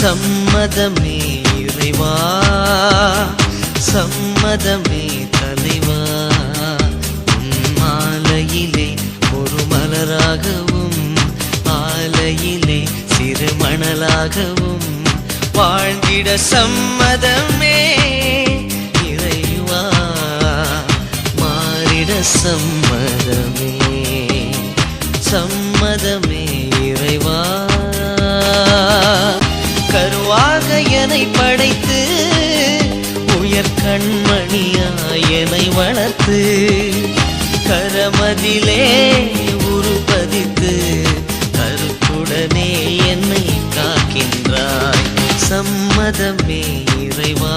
சம்மதமே இறைவா சம்மதமே தலைவா. மாலையிலே ஒரு மலராகவும் ஆலையிலே சிறுமணலாகவும் வாழ்ந்திட சம்மதமே இறைவா. மாறிட சம்மதமே சம்மதமே என்னை படைத்து? உயர் கண்மணியாயனை வளர்த்து கரமதிலே உருபதித்து கருத்துடனே என்னை காக்கின்றாய். சம்மதமே இறைவா.